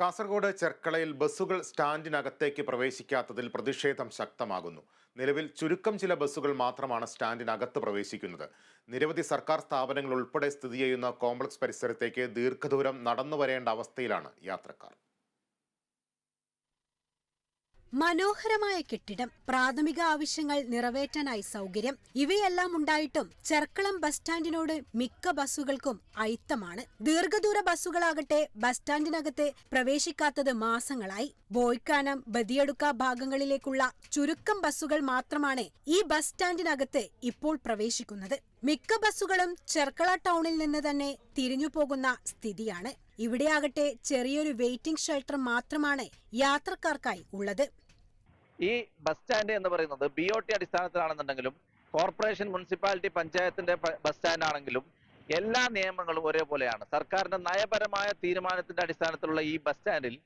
കാസർഗോഡ് ചെർക്കളയിൽ ബസ്സുകൾ സ്റ്റാൻഡിനകത്തേക്ക് പ്രവേശിക്കാത്തതിൽ പ്രതിഷേധം ശക്തമാകുന്നു. നിലവിൽ ചുരുക്കം ചില ബസ്സുകൾ മാത്രമാണ് സ്റ്റാൻഡിനകത്ത് പ്രവേശിക്കുന്നത്. നിരവധി സർക്കാർ സ്ഥാപനങ്ങൾ ഉൾപ്പെടെ സ്ഥിതി ചെയ്യുന്ന കോംപ്ലക്സ് പരിസരത്തേക്ക് ദീർഘദൂരം നടന്നു വരേണ്ട അവസ്ഥയിലാണ് യാത്രക്കാർ. മനോഹരമായ കെട്ടിടം പ്രാഥമിക ആവശ്യങ്ങൾ നിറവേറ്റാനായി സൗകര്യം ഇവയെല്ലാം ഉണ്ടായിട്ടും ചെർക്കളം ബസ് സ്റ്റാൻഡിനോട് മിക്ക ബസ്സുകൾക്കും അയിത്തമാണ്. ദീർഘദൂര ബസ്സുകളാകട്ടെ ബസ് സ്റ്റാൻഡിനകത്ത് പ്രവേശിക്കാത്തത് മാസങ്ങളായി. ബോയ്ക്കാനം ബദിയടുക്ക ഭാഗങ്ങളിലേക്കുള്ള ചുരുക്കം ബസ്സുകൾ മാത്രമാണ് ഈ ബസ് സ്റ്റാൻഡിനകത്ത് ഇപ്പോൾ പ്രവേശിക്കുന്നത്. മിക്ക ബസ്സുകളും ചെർക്കള ടൗണിൽ നിന്ന് തന്നെ തിരിഞ്ഞു പോകുന്ന സ്ഥിതിയാണ്. ഇവിടെയാകട്ടെ ചെറിയൊരു വെയിറ്റിംഗ് ഷെൽട്ടർ മാത്രമാണ് യാത്രക്കാർക്കായി ഉള്ളത്. ഈ ബസ് സ്റ്റാൻഡ് എന്ന് പറയുന്നത് ബി ഒ ടി അടിസ്ഥാനത്തിലാണെന്നുണ്ടെങ്കിലും കോർപ്പറേഷൻ മുനിസിപ്പാലിറ്റി പഞ്ചായത്തിന്റെ ബസ് സ്റ്റാൻഡ് ആണെങ്കിലും എല്ലാ നിയമങ്ങളും ഒരേപോലെയാണ്. സർക്കാരിന്റെ നയപരമായ തീരുമാനത്തിന്റെ അടിസ്ഥാനത്തിലുള്ള ഈ ബസ് സ്റ്റാൻഡിൽ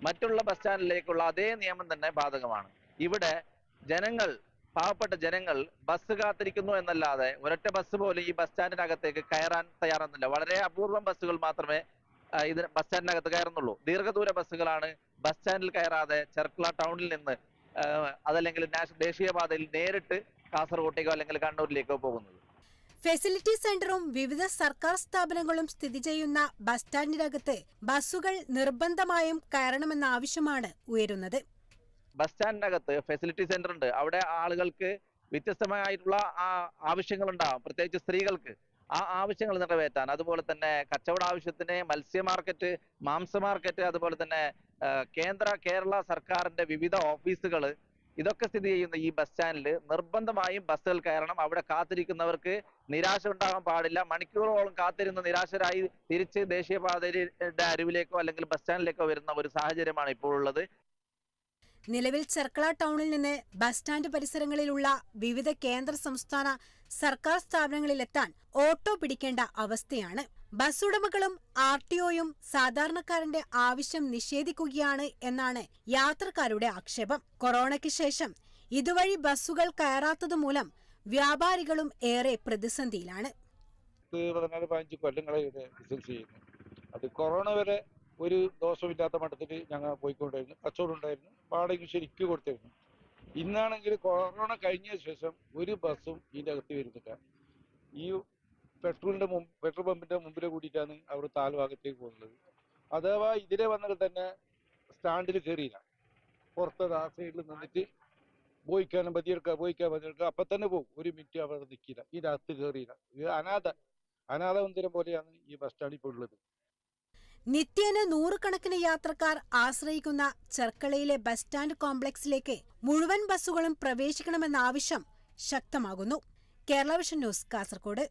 മറ്റുള്ള ബസ് സ്റ്റാൻഡിലേക്കുള്ള അതേ നിയമം തന്നെ ബാധകമാണ്. ഇവിടെ ജനങ്ങൾ പാവപ്പെട്ട ജനങ്ങൾ ബസ് കാത്തിരിക്കുന്നു എന്നല്ലാതെ ഒരൊറ്റ ബസ് പോലും ഈ ബസ് സ്റ്റാൻഡിനകത്തേക്ക് കയറാൻ തയ്യാറെന്നില്ല. വളരെ അപൂർവം ബസ്സുകൾ മാത്രമേ ഇത് ബസ് സ്റ്റാൻഡിനകത്ത് കയറുന്നുള്ളൂ. ദീർഘദൂര ബസ്സുകളാണ് ബസ് സ്റ്റാൻഡിൽ കയറാതെ ചെർക്കള ടൗണിൽ നിന്ന് അതല്ലെങ്കിൽ ദേശീയപാതയിൽ നേരിട്ട് കാസർഗോട്ടേക്കോ അല്ലെങ്കിൽ കണ്ണൂരിലേക്കോ പോകുന്നത്. ഫെസിലിറ്റി സെന്ററും വിവിധ സർക്കാർ സ്ഥാപനങ്ങളും സ്ഥിതി ചെയ്യുന്ന ബസ് സ്റ്റാൻഡിനകത്ത് ബസ്സുകൾ നിർബന്ധമായും കയറണമെന്ന ആവശ്യമാണ് ഉയരുന്നത്. ബസ് സ്റ്റാൻഡിനകത്ത് ഫെസിലിറ്റി സെന്റർ ഉണ്ട്. അവിടെ ആളുകൾക്ക് വ്യത്യസ്തമായിട്ടുള്ള ആവശ്യങ്ങൾ ഉണ്ടാവും പ്രത്യേകിച്ച് സ്ത്രീകൾക്ക് ആ ആവശ്യങ്ങൾ നിറവേറ്റാൻ. അതുപോലെ തന്നെ കച്ചവട ആവശ്യത്തിന് മത്സ്യ മാർക്കറ്റ് മാംസ മാർക്കറ്റ് അതുപോലെ തന്നെ കേന്ദ്ര കേരള സർക്കാരിന്റെ വിവിധ ഓഫീസുകൾ ഇതൊക്കെ സ്ഥിതി ചെയ്യുന്ന ഈ ബസ് സ്റ്റാൻഡിൽ നിർബന്ധമായും ബസ്സുകൾ കയറണം. അവിടെ കാത്തിരിക്കുന്നവർക്ക് നിരാശ ഉണ്ടാകാൻ പാടില്ല. മണിക്കൂറോളം കാത്തിരുന്ന് നിരാശരായി തിരിച്ച് ദേശീയപാതയുടെ അരുവിലേക്കോ അല്ലെങ്കിൽ ബസ് സ്റ്റാൻഡിലേക്കോ വരുന്ന ഒരു സാഹചര്യമാണ് ഇപ്പോൾ ഉള്ളത് നിലവിൽ ചെർക്കള ടൗണിൽ നിന്ന് ബസ് സ്റ്റാൻഡ് പരിസരങ്ങളിലുള്ള വിവിധ കേന്ദ്ര സംസ്ഥാന സർക്കാർ സ്ഥാപനങ്ങളിലെത്താൻ ഓട്ടോ പിടിക്കേണ്ട അവസ്ഥയാണ്. ബസ് ഉടമകളും ആർ ടി ഒയും സാധാരണക്കാരന്റെ ആവശ്യം നിഷേധിക്കുകയാണ് എന്നാണ് യാത്രക്കാരുടെ ആക്ഷേപം. കൊറോണയ്ക്ക് ശേഷം ഇതുവഴി ബസ്സുകൾ കയറാത്തതുമൂലം വ്യാപാരികളും ഏറെ പ്രതിസന്ധിയിലാണ്. പതിനാല് പതിനഞ്ച് കൊല്ലങ്ങളെ ഇവിടെ ബിസിനസ് ചെയ്യുന്നു. അത് കൊറോണ വരെ ഒരു ദോഷമില്ലാത്ത മട്ടത്തിൽ ഞങ്ങൾ പോയിക്കൊണ്ടായിരുന്നു കച്ചവടം ഉണ്ടായിരുന്നു വാടകയ്ക്ക് ശരിക്കും കൊടുത്തിരുന്നു. ഇന്നാണെങ്കിൽ കൊറോണ കഴിഞ്ഞ ശേഷം ഒരു ബസ്സും ഇതിന്റെ അകത്ത് വരുന്നില്ല. ഈ പെട്രോളിന്റെ മുമ്പ് പെട്രോൾ പമ്പിന്റെ മുമ്പിൽ കൂടിയിട്ടാണ് അവർ താഴ്ഭാഗത്തേക്ക് പോകുന്നത്. അഥവാ ഇതിലെ വന്നിട്ട് തന്നെ സ്റ്റാൻഡിൽ കയറിയില്ല. പുറത്ത് ആ സൈഡിൽ നിന്നിട്ട് പോയിക്കാനും പതിയെടുക്കുക പോയിക്കാൻ പതിയെടുക്കുക അപ്പൊ തന്നെ പോകും. ഒരു മിനിറ്റ് അവിടെ നിൽക്കില്ല ഇതിനകത്ത് കയറിയില്ല. ഇത് അനാഥ അനാഥ മന്ദിരം പോലെയാണ് ഈ ബസ് സ്റ്റാൻഡ് ഇപ്പോൾ ഉള്ളത്. നിത്യേന നൂറുകണക്കിന് യാത്രക്കാർ ആശ്രയിക്കുന്ന ചെർക്കളയിലെ ബസ് സ്റ്റാൻഡ് കോംപ്ലക്സിലേക്ക് മുഴുവൻ ബസ്സുകളും പ്രവേശിക്കണമെന്ന ആവശ്യം ശക്തമാകുന്നു. Kerala vision news Kasaragod